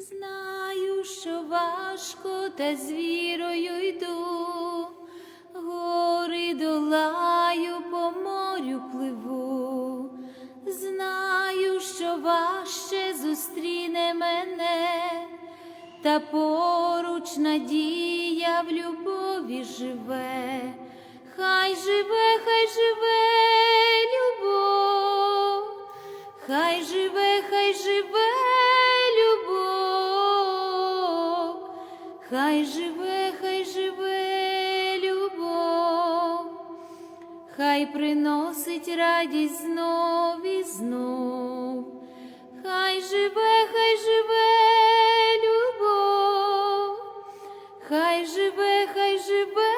Знаю, що важко, та з вірою йду, гори долаю, по морю пливу, знаю, що важче зустріне мене, та поруч надія в любові живе, хай живе, хай живе любов, хай живе, хай живе хай живе, хай живе любов, хай приносить радість знов і знов, хай живе, хай живе любов, хай живе, хай живе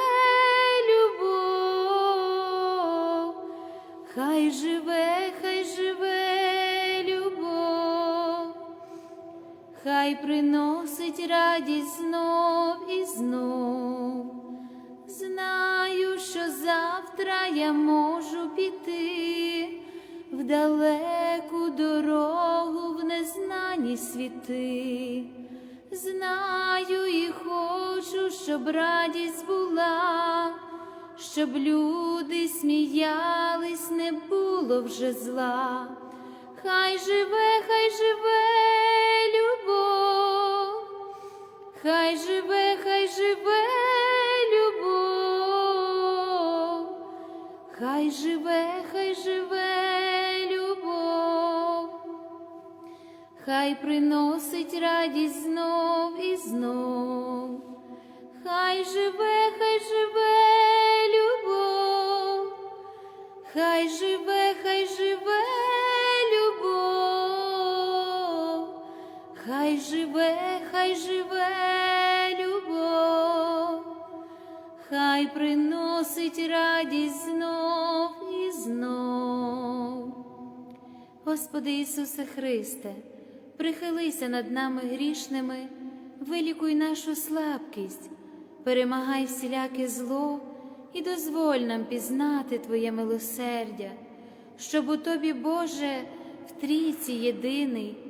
любов, хай живе, хай живе любов, хай приносить радість знов і знов. Знаю, що завтра я можу піти в далеку дорогу, в незнані світи. Знаю і хочу, щоб радість була, щоб люди сміялись, не було вже зла. Хай живе, хай живе хай живе, хай живе любов, хай живе, хай живе любов, хай приносить радість знов і знов, хай живе, хай живе любов, хай живе, хай живе хай живе, хай живе любов, хай приносить радість знов і знов. Господи Ісусе Христе, прихилися над нами грішними, вилікуй нашу слабкість, перемагай всіляке зло і дозволь нам пізнати Твоє милосердя, щоб у Тобі, Боже, в трійці єдиний,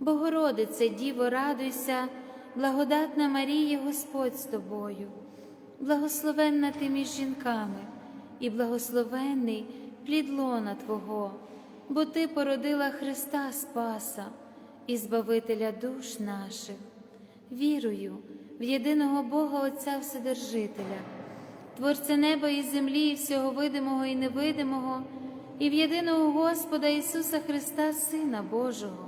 Богородице, Діво, радуйся, благодатна Марія, Господь з тобою, благословенна ти між жінками, і благословенний плід лона Твого, бо Ти породила Христа Спаса і Збавителя душ наших. Вірую в єдиного Бога Отця Вседержителя, Творця неба і землі, і всього видимого і невидимого, і в єдиного Господа Ісуса Христа, Сина Божого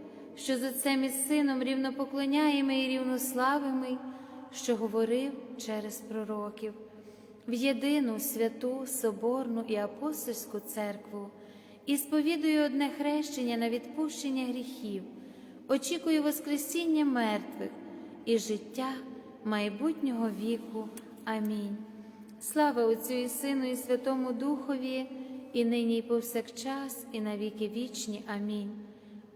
що з Отцем і Сином рівнопоклоняємо і рівнославимо, що говорив через пророків. в єдину святу, соборну і апостольську церкву і сповідую одне хрещення на відпущення гріхів, очікую Воскресіння мертвих і життя майбутнього віку. Амінь. Слава Отцю і Сину, і Святому Духові, і нині, і повсякчас, і на віки вічні. Амінь.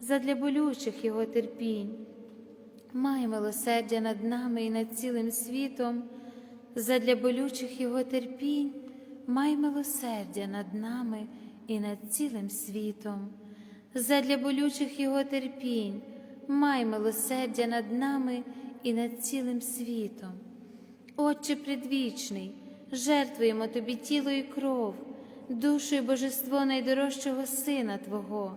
задля болючих Його терпінь, май милосердя над нами і над цілим світом, задля болючих Його терпінь, май милосердя над нами і над цілим світом, задля болючих Його терпінь, май милосердя над нами і над цілим світом. Отче предвічний, жертвуємо Тобі тіло і кров, душу і божество найдорожчого Сина Твого,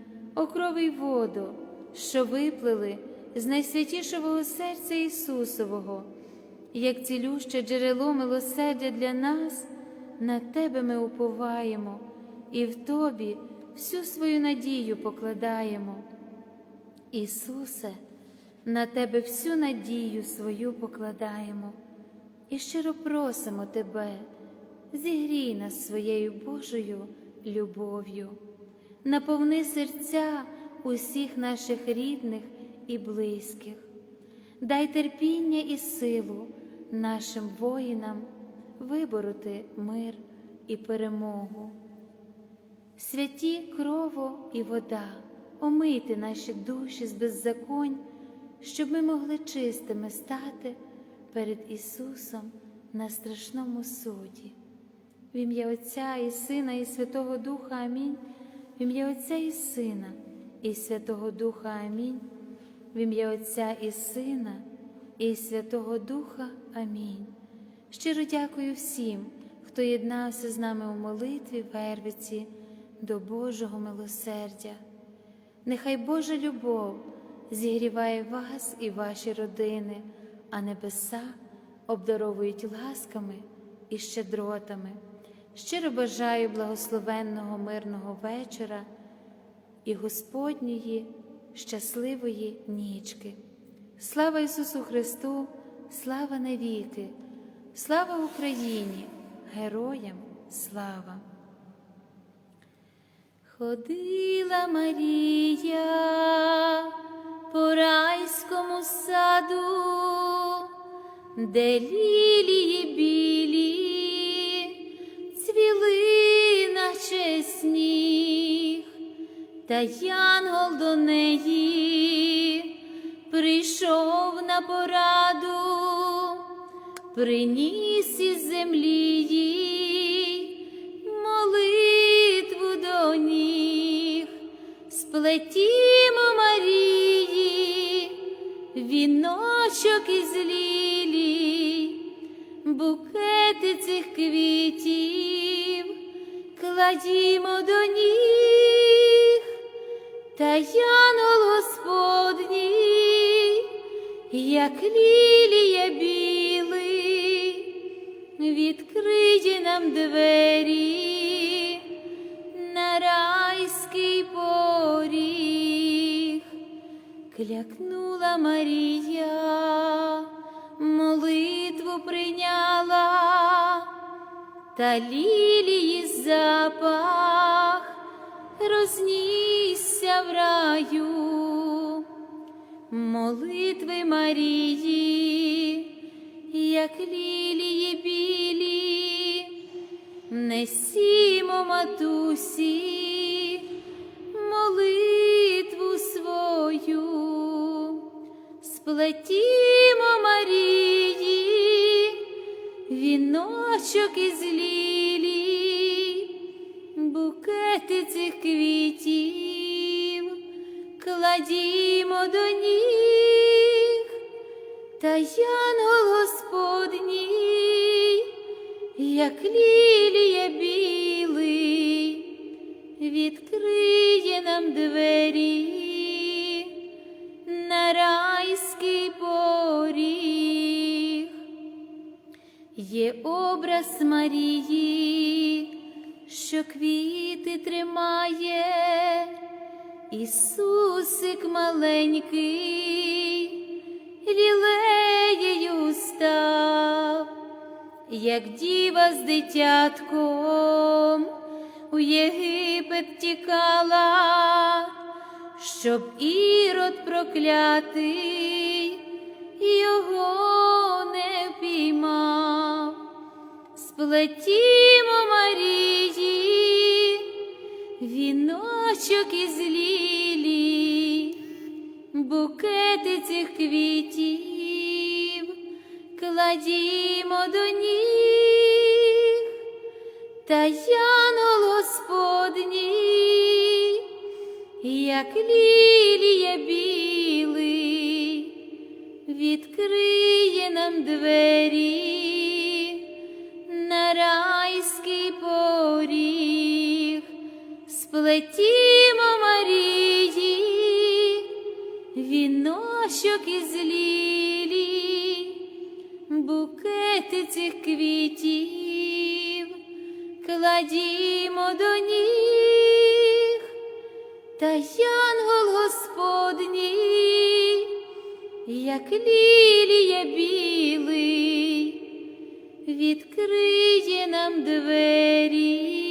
Окровий воду, що виплили з найсвятішого серця Ісусового, як цілюще джерело милосердя для нас, на Тебе ми уповаємо і в Тобі всю свою надію покладаємо. Ісусе, на Тебе всю надію свою покладаємо і щиро просимо Тебе, зігрій нас своєю Божою любов'ю, наповни серця усіх наших рідних і близьких, дай терпіння і силу нашим воїнам вибороти мир і перемогу. Святі крово і вода, омийте наші душі з беззаконь, щоб ми могли чистими стати перед Ісусом на страшному суді. В ім'я Отця і Сина, і Святого Духа Амінь. В ім'я Отця і Сина, і Святого Духа Амінь. В ім'я Отця і Сина, і Святого Духа Амінь. Щиро дякую всім, хто єднався з нами у молитві Вервиці до Божого милосердя. Нехай Божа любов зігріває вас і ваші родини, а небеса обдаровують ласками і щедротами. Щиро бажаю благословенного мирного вечора і Господньої щасливої нічки. Слава Ісусу Христу, слава навіки, слава Україні, героям слава! Ходила Марія по райському саду, де лілії білі цвіли наче сніг, та янгол до неї прийшов на пораду, приніс із землі їй молитву до ніг, сплетімо кладімо до ніг, та янгол Господній, як лілія білий, відкриє нам двері на райський поріг, клякнула Марія, молитву прийняла, та лілії запах. Рознісся в раю, молитви Марії, як лілії білі, несімо матусі, молитву свою, сплетімо Марії, віночок із лілій, букети цих квітів, кладімо до ніг, та янгол Господній, як лілія білий, відкриє нам двері на райський Образ Марії, що квіти тримає, Ісусик маленький, лілеєю став, як діва з дитятком у Єгипет тікала, щоб ірод проклятий його не впіймав. Сплетімо Марії, віночок із лілій, букети цих квітів, кладімо до ніг, та янгол Господній, як лілія білий, відкриє нам двері кладімо до ніг, та янгол Господній, як лілія білий, відкриє нам двері